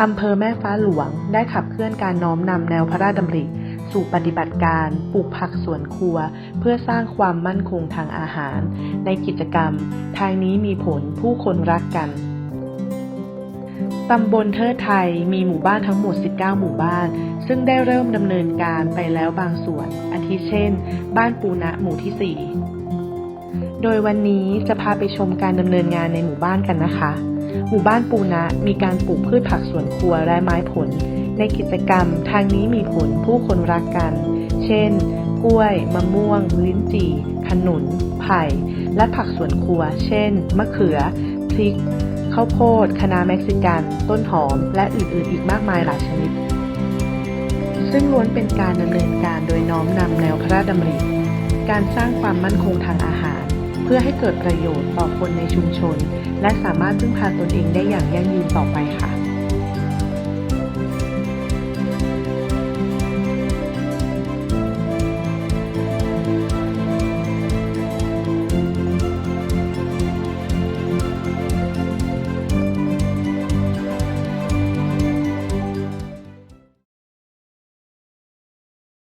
อำเภอแม่ฟ้าหลวงได้ขับเคลื่อนการน้อมนำแนวพระราชดำริ สู่ปฏิบัติการปลูกผักสวนครัว เพื่อสร้างความมั่นคงทางอาหาร ในกิจกรรม ทางนี้มีผลผู้คนรักกันตำบลเทิดไทยมีหมู่บ้านทั้งหมด 19 หมู่บ้าน ซึ่งได้เริ่มดำเนินการไปแล้วบางส่วน อาทิเช่น บ้านปูนะหมู่ที่ 4 โดยวันนี้จะพาไปชมการดำเนินงานในหมู่บ้านกันนะคะ หมู่บ้านปูนะมีการปลูกพืชผักสวนครัวและไม้ผล ในกิจกรรมทางนี้มีผลผู้คนรักกัน เช่น กล้วย มะม่วง ลิ้นจี่ ขนุน ไผ่ และผักสวนครัว เช่น มะเขือ พริก ข้าวโพด คะน้าเม็กซิกัน ต้นหอม และอื่นๆ อีกมากมายหลายชนิด ซึ่งล้วนเป็นการดำเนินการโดยน้อมนำแนวพระราชดำริ การสร้างความมั่นคงทางอาหาร พื่อให้เกิดประโยชน์ต่อคนในชุมชน และสามารถพึ่งพาตนเองได้อย่างยั่งยืนต่อไปค่ะ